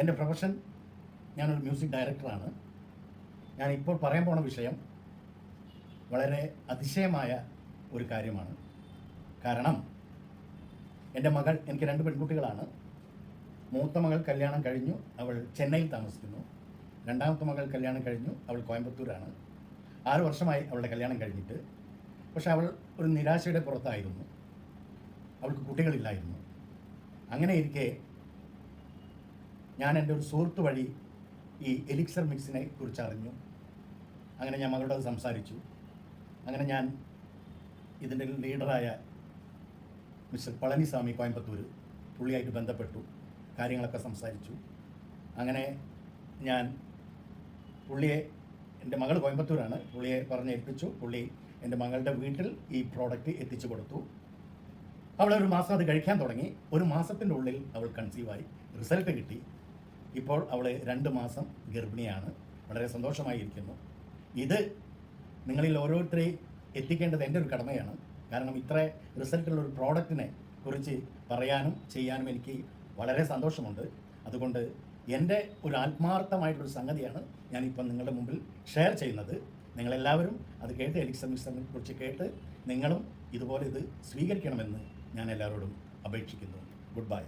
എന്റെ പ്രൊഫഷൻ ഞാനൊരു മ്യൂസിക് ഡയറക്ടറാണ്. ഞാൻ ഇപ്പോൾ പറയാൻ പോണ വിഷയം വളരെ അതിശയമായ ഒരു കാര്യമാണ്. കാരണം എന്റെ മകൾ എനിക്ക് രണ്ട് പെൺകുട്ടികളാണ്. മൂത്ത മകൾ കല്യാണം കഴിഞ്ഞു അവൾ ചെന്നൈയിൽ താമസിക്കുന്നു. രണ്ടാമത്തെ മകൾ കല്യാണം കഴിഞ്ഞു അവൾ കോയമ്പത്തൂരാണ്. ആറ് വർഷമായി അവളുടെ കല്യാണം കഴിഞ്ഞിട്ട്. പക്ഷെ അവൾ ഒരു നിരാശയുടെ പുറത്തായിരുന്നു. അവൾക്ക് കുട്ടികളില്ലായിരുന്നു. അങ്ങനെ ഇരിക്കെ ഞാൻ എന്റെ ഒരു സുഹൃത്ത് വഴി ഈ എലിക്സർ മിക്സിനെ കുറിച്ച് അറിഞ്ഞു അങ്ങനെ ഞാൻ മകളോട് സംസാരിച്ചു. അങ്ങനെ ഞാൻ ഇതിന്റെ ലീഡറായ മിസ്റ്റർ പളനിസ്വാമി കോയമ്പത്തൂർ പുള്ളിയായിട്ട് ബന്ധപ്പെട്ടു കാര്യങ്ങളൊക്കെ സംസാരിച്ചു. അങ്ങനെ ഞാൻ പുള്ളിയെ എന്റെ മകൾ കോയമ്പത്തൂരാണ് പുള്ളിയെ പറഞ്ഞേൽപ്പിച്ചു. പുള്ളി എന്റെ മകളുടെ വീട്ടിൽ ഈ പ്രോഡക്റ്റ് എത്തിച്ചു കൊടുത്തു. അവൾ ഒരു മാസം അത് കഴിക്കാൻ തുടങ്ങി. ഒരു മാസത്തിന്റെ ഉള്ളിൽ അവൾ കൺസീവായി റിസൾട്ട് കിട്ടി. ഇപ്പോൾ അവൾ രണ്ട് മാസം ഗർഭിണിയാണ്. വളരെ സന്തോഷമായിരിക്കുന്നു. ഇത് നിങ്ങളിൽ ഓരോരുത്തരെയും എത്തിക്കേണ്ടത് എന്റെ ഒരു കടമയാണ്. കാരണം ഇത്ര റിസൾട്ടുള്ള ഒരു പ്രോഡക്റ്റിനെ കുറിച്ച് പറയാനും ചെയ്യാനും എനിക്ക് വളരെ സന്തോഷമുണ്ട്. അതുകൊണ്ട് എന്റെ ഒരു ആത്മാർത്ഥമായിട്ടൊരു സംഗതിയാണ് ഞാനിപ്പം നിങ്ങളുടെ മുമ്പിൽ ഷെയർ ചെയ്യുന്നത്. നിങ്ങളെല്ലാവരും അത് കേട്ട് എലിക്സമിക്സിനെ കുറിച്ച് കേട്ട് നിങ്ങളും ഇതുപോലെ ഇത് സ്വീകരിക്കണമെന്ന് ഞാൻ എല്ലാവരോടും അപേക്ഷിക്കുന്നു. Good bye.